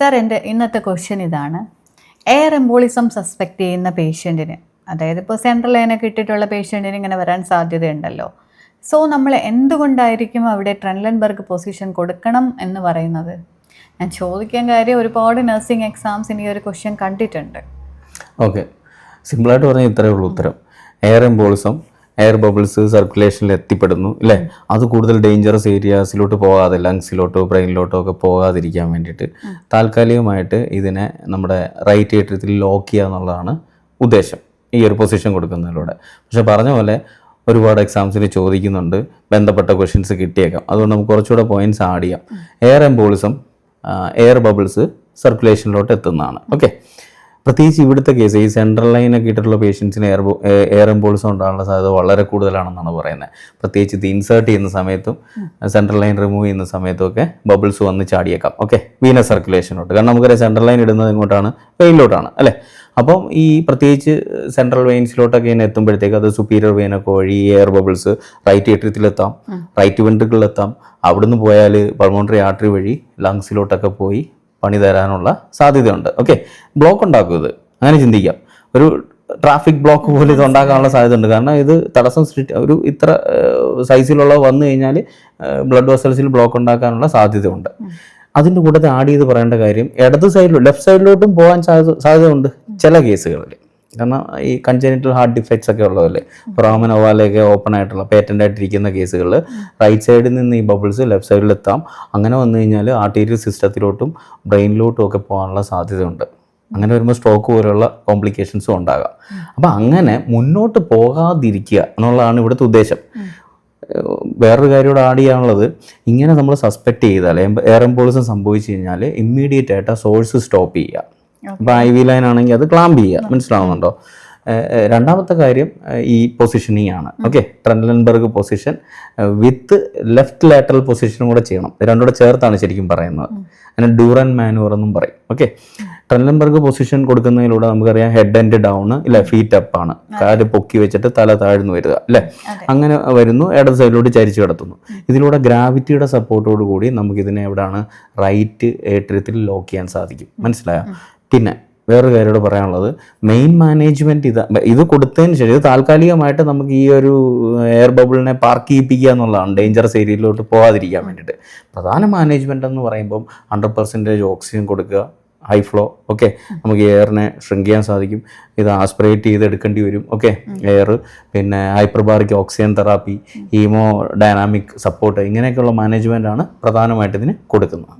Sir എന്റെ ഇന്നത്തെ question ഇതാണ്. എയർ എംബോളിസം സസ്പെക്റ്റ് ചെയ്യുന്ന പേഷ്യന്റിന് അതായത് ഇപ്പോൾ സെൻട്രൽ ലൈനൊക്കെ ഇട്ടിട്ടുള്ള പേഷ്യന്റിന് ഇങ്ങനെ വരാൻ സാധ്യതയുണ്ടല്ലോ. സോ നമ്മൾ എന്തുകൊണ്ടായിരിക്കും അവിടെ ട്രെൻലൻബർഗ് പൊസിഷൻ കൊടുക്കണം എന്ന് പറയുന്നത്? ഞാൻ ചോദിക്കാൻ കാര്യം ഒരുപാട് നഴ്സിംഗ് എക്സാംസിന് ഈ ഒരു ക്വസ്റ്റ്യൻ കണ്ടിട്ടുണ്ട്. ഓക്കെ സിമ്പിളായിട്ട് പറഞ്ഞാൽ ഇത്രയേ ഉള്ളൂ ഉത്തരം. എയർ എംബോളിസം എയർ ബബിൾസ് സർക്കുലേഷനിൽ എത്തിപ്പെടുന്നു അല്ലേ? അത് കൂടുതൽ ഡേഞ്ചറസ് ഏരിയാസിലോട്ട് പോകാതെ ലങ്സിലോട്ടോ ബ്രെയിനിലോട്ടോ ഒക്കെ പോകാതിരിക്കാൻ വേണ്ടിയിട്ട് താൽക്കാലികമായിട്ട് ഇതിനെ നമ്മുടെ റൈറ്റ് ഏറ്റത്തിൽ ലോക്ക് ചെയ്യുക എന്നുള്ളതാണ് ഉദ്ദേശം ഈ ഒരു പൊസിഷൻ കൊടുക്കുന്നതിലൂടെ. പക്ഷെ പറഞ്ഞ പോലെ ഒരുപാട് എക്സാംസിന് ചോദിക്കുന്നുണ്ട് ബന്ധപ്പെട്ട ക്വസ്റ്റ്യൻസ് കിട്ടിയേക്കാം. അതുകൊണ്ട് നമുക്ക് കുറച്ചുകൂടെ പോയിന്റ്സ് ആഡ് ചെയ്യാം. എയർ എംബോളിസം എയർ ബബിൾസ് സർക്കുലേഷനിലോട്ട് എത്തുന്നതാണ്. ഓക്കെ പ്രത്യേകിച്ച് ഇവിടുത്തെ കേസ് ഈ സെൻട്രൽ ലൈനൊക്കെ ഇട്ടിട്ടുള്ള പേഷ്യൻസിന് എയർ എയർ എംബോളിസം ഉണ്ടാകാനുള്ള സാധ്യത വളരെ കൂടുതലാണെന്നാണ് പറയുന്നത് പ്രത്യേകിച്ച് ഇത് ഇൻസേർട്ട് ചെയ്യുന്ന സമയത്തും സെൻട്രൽ ലൈൻ റിമൂവ് ചെയ്യുന്ന സമയത്തും ഒക്കെ ബബിൾസ് വന്ന് ചാടിയേക്കാം. ഓക്കെ വീന സർക്കുലേഷനോട്ട് കാരണം നമുക്കറിയാം സെൻട്രൽ ലൈൻ ഇടുന്നത് ഇങ്ങോട്ടാണ് വെയിലോട്ടാണ് അല്ലേ? അപ്പം ഈ പ്രത്യേകിച്ച് സെൻട്രൽ വെയിൻസിലോട്ടൊക്കെ ഇങ്ങനെ എത്തുമ്പോഴത്തേക്ക് അത് സുപ്പീരിയർ വെയിനൊക്കെ വഴി എയർ ബബിൾസ് റൈറ്റ് ഏട്രിയത്തിലെത്താം റൈറ്റ് വെൻട്രിക്കിലെത്താം അവിടുന്ന് പോയാൽ പൾമോണറി ആർട്ടറി വഴി ലങ്സിലോട്ടൊക്കെ പോയി പണി തരാനുള്ള സാധ്യതയുണ്ട്. ഓക്കെ ബ്ലോക്ക് ഉണ്ടാക്കും ഇത് അങ്ങനെ ചിന്തിക്കാം. ഒരു ട്രാഫിക് ബ്ലോക്ക് പോലെ ഇത് ഉണ്ടാക്കാനുള്ള സാധ്യത ഉണ്ട് കാരണം ഇത് തടസ്സം സൃഷ്ടി ഒരു ഇത്ര സൈസിലുള്ള വന്നു കഴിഞ്ഞാൽ ബ്ലഡ് വെസൽസിൽ ബ്ലോക്ക് ഉണ്ടാക്കാനുള്ള സാധ്യതയുണ്ട്. അതിന്റെ കൂട്ടത്തിൽ ആഡ് ചെയ്ത് പറയേണ്ട കാര്യം ഇടത് സൈഡിലോ ലെഫ്റ്റ് സൈഡിലോട്ടും പോകാൻ സാധ്യത സാധ്യതയുണ്ട് ചില കേസുകളിൽ കാരണം ഈ കൺജനിറ്റൽ ഹാർട്ട് ഡിഫക്ട്സ് ഒക്കെ ഉള്ളതല്ലേ? റാമൻ ഓപ്പൺ ആയിട്ടുള്ള പേറ്റന്റ് ആയിട്ടിരിക്കുന്ന കേസുകളിൽ റൈറ്റ് സൈഡിൽ നിന്ന് ഈ ബബിൾസ് ലെഫ്റ്റ് സൈഡിൽ എത്താം. അങ്ങനെ വന്നു കഴിഞ്ഞാൽ ആർട്ടീരിയൽ സിസ്റ്റത്തിലോട്ടും ബ്രെയിനിലോട്ടും ഒക്കെ പോകാനുള്ള സാധ്യതയുണ്ട്. അങ്ങനെ വരുമ്പോൾ സ്ട്രോക്ക് പോലുള്ള കോംപ്ലിക്കേഷൻസും ഉണ്ടാകാം. അപ്പം അങ്ങനെ മുന്നോട്ട് പോകാതിരിക്കുക എന്നുള്ളതാണ് ഇവിടുത്തെ ഉദ്ദേശം. വേറൊരു കാര്യം ആഡ് ചെയ്യാനുള്ളത് ഇങ്ങനെ നമ്മൾ സസ്പെക്ട് ചെയ്താൽ എയർ എംബോളിസം സംഭവിച്ചു കഴിഞ്ഞാൽ ഇമ്മീഡിയറ്റ് ആയിട്ട് ആ സോഴ്സ് സ്റ്റോപ്പ് ചെയ്യുക. ഇപ്പോൾ ഐ വി ലൈൻ ആണെങ്കിൽ അത് ക്ലാമ്പ് ചെയ്യുക. മനസ്സിലാവുന്നുണ്ടോ? രണ്ടാമത്തെ കാര്യം ഈ പൊസിഷനിങ് ആണ്. Okay Trendelenburg position with left lateral പൊസിഷനും കൂടെ ചെയ്യണം. രണ്ടുകൂടെ രണ്ടും കൂടെ ചേർത്താണ് ശരിക്കും പറയുന്നത്. അതിന് ആൻഡ് മാനുവർ എന്നും പറയും. ഓക്കെ ട്രെൻലൻബർഗ് പൊസിഷൻ കൊടുക്കുന്നതിലൂടെ നമുക്കറിയാം ഹെഡ് ആൻഡ് ഡൗൺ ഇല്ല ഫീറ്റ് അപ്പ് ആണ്. കാൽ പൊക്കി വെച്ചിട്ട് തല താഴ്ന്നു വരിക അല്ലേ അങ്ങനെ വരുന്നു ഇടത് സൈഡിലോട്ട് ചരിച്ചു കിടത്തുന്നു. ഇതിലൂടെ ഗ്രാവിറ്റിയുടെ സപ്പോർട്ടോട് കൂടി നമുക്കിതിനെ എവിടെയാണ് റൈറ്റ് ഏട്രിയത്തിൽ ലോക്ക് ചെയ്യാൻ സാധിക്കും. മനസ്സിലായോ? പിന്നെ വേറൊരു കാര്യോട് പറയാനുള്ളത് മെയിൻ മാനേജ്മെന്റ് ഇത് ഇത് കൊടുത്തതിന് ശേഷം ഇത് താൽക്കാലികമായിട്ട് നമുക്ക് ഈ ഒരു എയർ ബബിളിനെ പാർക്ക് ചെയ്യിപ്പിക്കുക എന്നുള്ളതാണ് ഡേഞ്ചറസ് ഏരിയയിലോട്ട് പോകാതിരിക്കാൻ വേണ്ടിയിട്ട്. പ്രധാന മാനേജ്മെന്റ് എന്ന് പറയുമ്പം ഹൺഡ്രഡ് പെർസെന്റേജ് ഓക്സിജൻ കൊടുക്കുക ഹൈ ഫ്ലോ ഓക്കെ നമുക്ക് എയറിനെ ഷ്രിങ്ക് ചെയ്യാൻ സാധിക്കും. ഇത് ആസ്പിറേറ്റ് ചെയ്ത് എടുക്കേണ്ടി വരും ഓക്കെ എയർ പിന്നെ hyperbaric oxygen therapy hemodynamic support ഇങ്ങനെയൊക്കെയുള്ള മാനേജ്മെന്റാണ് പ്രധാനമായിട്ട് ഇതിന് കൊടുക്കുന്നത്.